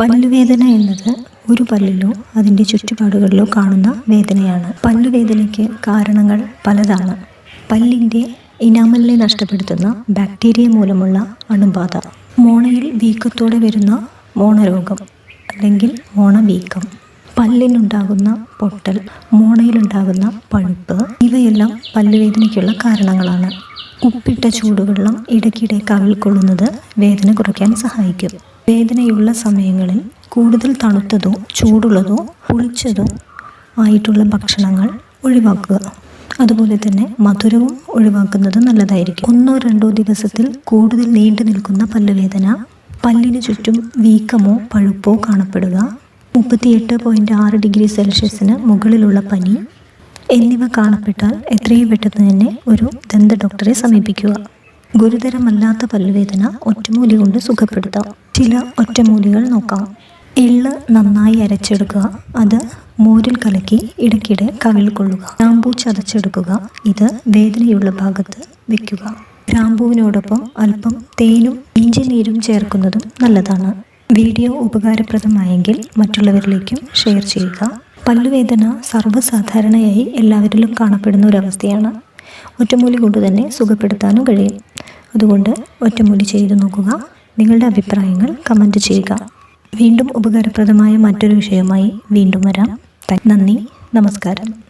പല്ലുവേദന എന്നത് ഒരു പല്ലിലോ അതിന്റെ ചുറ്റുപാടുകളിലോ കാണുന്ന വേദനയാണ്. പല്ലുവേദനയ്ക്ക് കാരണങ്ങൾ പലതാണ്. പല്ലിന്റെ ഇനാമലിനെ നഷ്ടപ്പെടുത്തുന്ന ബാക്ടീരിയ മൂലമുള്ള അണുബാധ. മോണയിൽ വീക്കത്തോടെ വരുന്ന മോണരോഗം അല്ലെങ്കിൽ മോണവീക്കം. പല്ലിനുണ്ടാകുന്ന പൊട്ടൽ മോണയിലുണ്ടാകുന്ന പഴുപ്പ് ഇവയെല്ലാം പല്ലുവേദനയ്ക്കുള്ള കാരണങ്ങളാണ്. ഉപ്പിട്ട ചൂടുവെള്ളം ഇടയ്ക്കിടെ കവിൾ കൊള്ളുന്നത് വേദന കുറയ്ക്കാൻ സഹായിക്കും. വേദനയുള്ള സമയങ്ങളിൽ കൂടുതൽ തണുത്തതോ ചൂടുള്ളതോ പുളിച്ചതോ ആയിട്ടുള്ള ഭക്ഷണങ്ങൾ ഒഴിവാക്കുക. അതുപോലെ തന്നെ മധുരവും ഒഴിവാക്കുന്നത് നല്ലതായിരിക്കും. ഒന്നോ രണ്ടോ ദിവസത്തിൽ കൂടുതൽ നീണ്ടു നിൽക്കുന്ന പല്ലുവേദന പല്ലിന് ചുറ്റും വീക്കമോ പഴുപ്പോ കാണപ്പെടുക മുപ്പത്തിയെട്ട് പോയിന്റ് ആറ് ഡിഗ്രി സെൽഷ്യസിന് മുകളിലുള്ള പനി എന്നിവ കാണപ്പെട്ടാൽ എത്രയും പെട്ടെന്ന് തന്നെ ഒരു ദന്ത ഡോക്ടറെ സമീപിക്കുക. ഗുരുതരമല്ലാത്ത പല്ലുവേദന ഒറ്റമൂലി കൊണ്ട് സുഖപ്പെടുത്താം. ചില ഒറ്റമൂലികൾ നോക്കാം. എള്ള് നന്നായി അരച്ചെടുക്കുക. അത് മോരിൽ കലക്കി ഇടയ്ക്കിടെ കവിൾ കൊള്ളുക. ഗ്രാമ്പൂ ചതച്ചെടുക്കുക. ഇത് വേദനയുള്ള ഭാഗത്ത് വെക്കുക. ഗ്രാമ്പൂവിനോടൊപ്പം അല്പം തേനും ഇഞ്ചി നീരും ചേർക്കുന്നതും നല്ലതാണ്. വീഡിയോ ഉപകാരപ്രദമായെങ്കിൽ മറ്റുള്ളവരിലേക്കും ഷെയർ ചെയ്യുക. പല്ലുവേദന സർവസാധാരണയായി എല്ലാവരിലും കാണപ്പെടുന്ന ഒരവസ്ഥയാണ്. ഒറ്റമൂലി കൊണ്ട് തന്നെ സുഖപ്പെടുത്താനും കഴിയും. അതുകൊണ്ട് ഒറ്റമൂലി ചെയ്തു നോക്കുക. നിങ്ങളുടെ അഭിപ്രായങ്ങൾ കമന്റ് ചെയ്യുക. വീണ്ടും ഉപകാരപ്രദമായ മറ്റൊരു വിഷയവുമായി വീണ്ടും വരാം. നന്ദി. നമസ്കാരം.